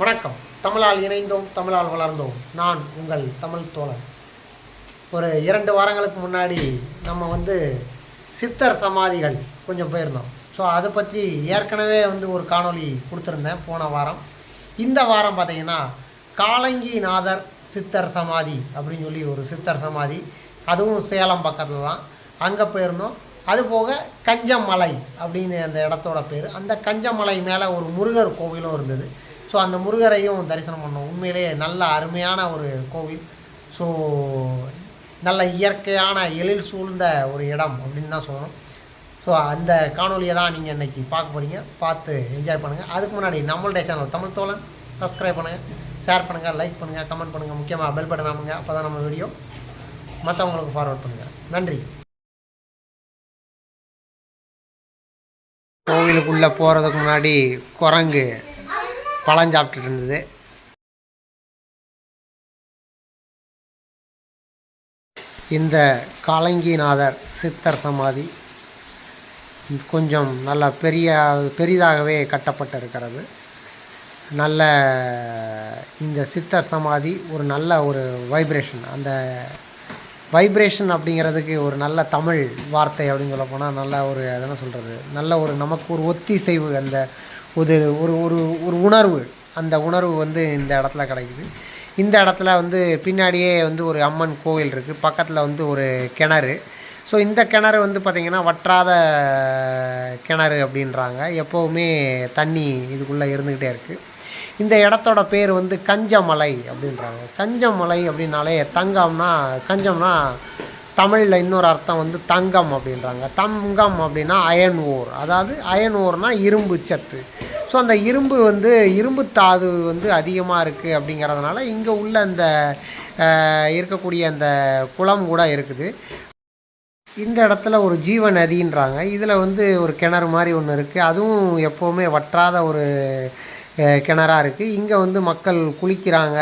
வணக்கம். தமிழால் இணைந்தோம் தமிழால் வளர்ந்தோம். நான் உங்கள் தமிழ் தோழன். ஒரு இரண்டு வாரங்களுக்கு முன்னாடி நம்ம வந்து சித்தர் சமாதிகள் கொஞ்சம் போயிருந்தோம். ஸோ அதை பற்றி ஏற்கனவே வந்து ஒரு காணொளி கொடுத்துருந்தேன் போன வாரம். இந்த வாரம் பார்த்திங்கன்னா காலங்கிநாதர் சித்தர் சமாதி அப்படின்னு சொல்லி ஒரு சித்தர் சமாதி. அதுவும் சேலம் பக்கத்தில் தான். அங்கே போயிருந்தோம். அது போக கஞ்சமலை அப்படின்னு அந்த இடத்தோட பேர். அந்த கஞ்சமலை மேலே ஒரு முருகர் கோவிலும் இருந்தது. ஸோ அந்த முருகரையும் தரிசனம் பண்ணோம். உண்மையிலேயே நல்ல அருமையான ஒரு கோவில். ஸோ நல்ல இயற்கையான எழில் சூழ்ந்த ஒரு இடம் அப்படின்னு தான் சொல்லணும். ஸோ அந்த காணொலியை தான் நீங்கள் இன்றைக்கி பார்க்க போகிறீங்க பார்த்து என்ஜாய் பண்ணுங்கள் அதுக்கு முன்னாடி நம்மளுடைய சேனல் தமிழ் தோழன் சப்ஸ்கிரைப் பண்ணுங்கள் ஷேர் பண்ணுங்கள் லைக் பண்ணுங்கள் கமெண்ட் பண்ணுங்கள் முக்கியமாக பெல் பட்டன் அமுங்க. அப்போ தான் நம்ம வீடியோ மற்றவங்களுக்கு ஃபார்வர்ட் பண்ணுங்கள் நன்றி. கோவிலுக்குள்ளே போகிறதுக்கு முன்னாடி குரங்கு பழம் சாப்பிட்டுட்டு இருந்தது. இந்த காலங்கிநாதர் சித்தர் சமாதி கொஞ்சம் நல்ல பெரிய பெரிதாகவே கட்டப்பட்டிருக்கிறது. நல்ல இந்த சித்தர் சமாதி ஒரு நல்ல ஒரு வைப்ரேஷன் அந்த வைப்ரேஷன் அப்படிங்கிறதுக்கு ஒரு நல்ல தமிழ் வார்த்தை அப்படின்னு சொல்ல போனால் நல்ல ஒரு என்ன சொல்கிறது நல்ல ஒரு நமக்கு ஒரு ஒத்திசைவு அந்த ஒரு ஒரு ஒரு ஒரு உணர்வு. அந்த உணர்வு வந்து இந்த இடத்துல கிடைக்குது. இந்த இடத்துல வந்து பின்னாடியே வந்து ஒரு அம்மன் கோவில் இருக்குது பக்கத்தில் வந்து ஒரு கிணறு. ஸோ இந்த கிணறு வந்து பார்த்திங்கன்னா வற்றாத கிணறு அப்படின்றாங்க. எப்போவுமே தண்ணி இதுக்குள்ளே இருந்துக்கிட்டே இருக்குது இந்த இடத்தோட பேர் வந்து கஞ்சமலை அப்படின்றாங்க. கஞ்சமலை அப்படின்னாலே தங்கம்னா கஞ்சம்னா தமிழில் இன்னொரு அர்த்தம் வந்து தங்கம் அப்படின்றாங்க. தங்கம் அப்படின்னா அயன் ஓர். அதாவது அயன் ஓர்னா இரும்பு சத்து. ஸோ அந்த இரும்பு வந்து இரும்பு தாது வந்து அதிகமாக இருக்குது அப்படிங்கிறதுனால இங்கே உள்ள அந்த இருக்கக்கூடிய அந்த குளம் கூட இருக்குது. இந்த இடத்துல ஒரு ஜீவ நதின்றாங்க. இதில் வந்து ஒரு கிணறு மாதிரி ஒன்று இருக்குது அதுவும் எப்போவுமே வற்றாத ஒரு கிணறாக இருக்குது இங்கே வந்து மக்கள் குளிக்கிறாங்க.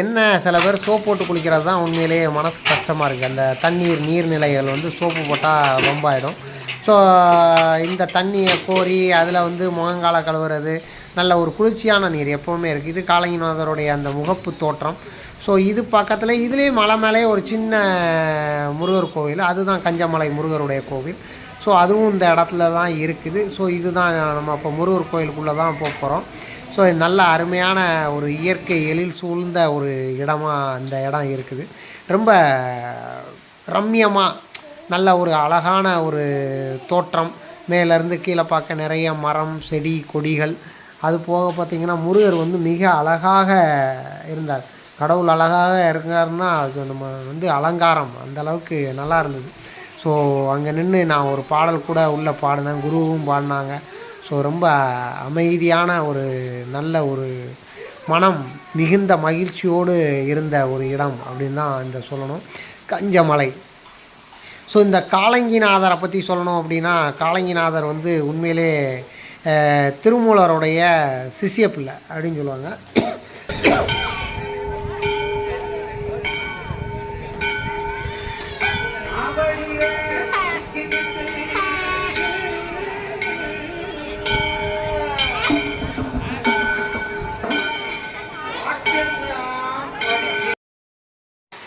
என்ன சில பேர் சோப்பு போட்டு குளிக்கிறது தான் உண்மையிலேயே மனசு கஷ்டமாக இருக்குது அந்த தண்ணீர் நீர்நிலைகள் வந்து சோப்பு போட்டால் ரொம்ப ஆகிடும் ஸோ இந்த தண்ணியை கோரி அதில் வந்து முகங்கால கழுவுறது நல்ல ஒரு குளிர்ச்சியான நீர் எப்போவுமே இருக்குது இது காலங்கிநாதருடைய அந்த முகப்பு தோற்றம். ஸோ இது பக்கத்தில் இதுலேயே மலை மேலே ஒரு சின்ன முருகர் கோவில். அதுதான் கஞ்சமலை முருகருடைய கோவில். ஸோ அதுவும் இந்த இடத்துல தான் இருக்குது. ஸோ இதுதான் நம்ம இப்போ முருகர் கோயிலுக்குள்ளே தான் போக போகிறோம் ஸோ இது நல்ல அருமையான ஒரு இயற்கை எழில் சூழ்ந்த ஒரு இடமாக அந்த இடம் இருக்குது. ரொம்ப ரம்யமாக நல்ல ஒரு அழகான ஒரு தோற்றம். மேலேருந்து கீழே பார்க்க நிறைய மரம் செடி கொடிகள். அது போக பார்த்திங்கன்னா முருகர் வந்து மிக அழகாக இருந்தார். கடவுள் அழகாக இருக்காருன்னா அது நம்ம வந்து அலங்காரம். அந்த அளவுக்கு நல்லா இருந்தது. ஸோ அங்கே நின்று நான் ஒரு பாடல் கூட உள்ளே பாடினேன். குருவும் பாடினாங்க. ஸோ ரொம்ப அமைதியான ஒரு நல்ல ஒரு மனம் மிகுந்த மகிழ்ச்சியோடு இருந்த ஒரு இடம் அப்படின்னு தான் இந்த சொல்லணும். கஞ்சமலை. ஸோ இந்த காலங்கிநாதரை பற்றி சொல்லணும் அப்படின்னா காலங்கிநாதர் வந்து உண்மையிலே திருமூலருடைய சிஷ்ய பிள்ளை அப்படின்னு சொல்லுவாங்க.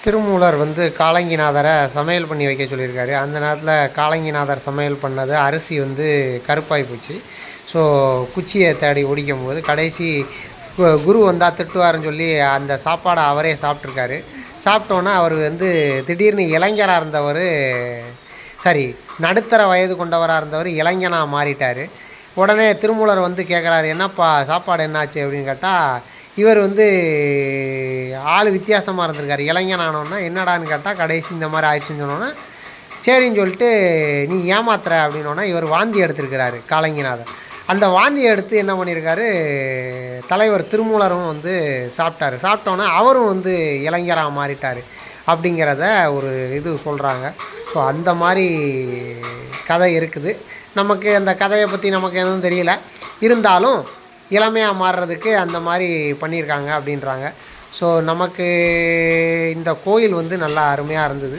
திருமூலர் வந்து காலங்கிநாதரை சமையல் பண்ணி வைக்க சொல்லியிருக்காரு. அந்த நேரத்தில் காலங்கிநாதர் சமையல் பண்ணது அரிசி வந்து கருப்பாகி போச்சு. ஸோ குச்சியை தேடி ஒடிக்கும் போது கடைசி கு- குரு வந்தால் திட்டுவாருன்னு சொல்லி அந்த சாப்பாடை அவரே சாப்பிட்ருக்காரு சாப்பிட்டோன்னா அவர் வந்து திடீர்னு இளைஞராக இருந்தவர் சரி நடுத்தர வயது கொண்டவராக இருந்தவர் இளைஞனாக மாறிட்டார். உடனே திருமூலர் வந்து கேட்குறாரு என்னப்பா சாப்பாடு என்னாச்சு? அப்படின்னு கேட்டால் இவர் வந்து ஆள் வித்தியாசமாக இருந்திருக்காரு. இளைஞனானோன்னா என்னடான்னு கேட்டால் கடைசி இந்த மாதிரி ஆயிடுச்சுன்னு சொன்னோன்னே சரின்னு சொல்லிட்டு நீ ஏமாத்துற அப்படின்னோன்னா இவர் வாந்தி எடுத்திருக்கிறாரு காலங்கிநாதர். அந்த வாந்தியை எடுத்து என்ன பண்ணியிருக்காரு தலைவர் திருமூலரும் வந்து சாப்பிட்டாரு. சாப்பிட்டோன்னே அவரும் வந்து இளைஞராக மாறிட்டார் அப்படிங்கிறத ஒரு இது சொல்கிறாங்க ஸோ அந்த மாதிரி கதை இருக்குது. நமக்கு அந்த கதையை பற்றி நமக்கு எதுவும் தெரியல. இருந்தாலும் இளமையாக மாறுறதுக்கு அந்த மாதிரி பண்ணியிருக்காங்க அப்படின்றாங்க. ஸோ நமக்கு இந்த கோயில் வந்து நல்லா அருமையாக இருந்தது.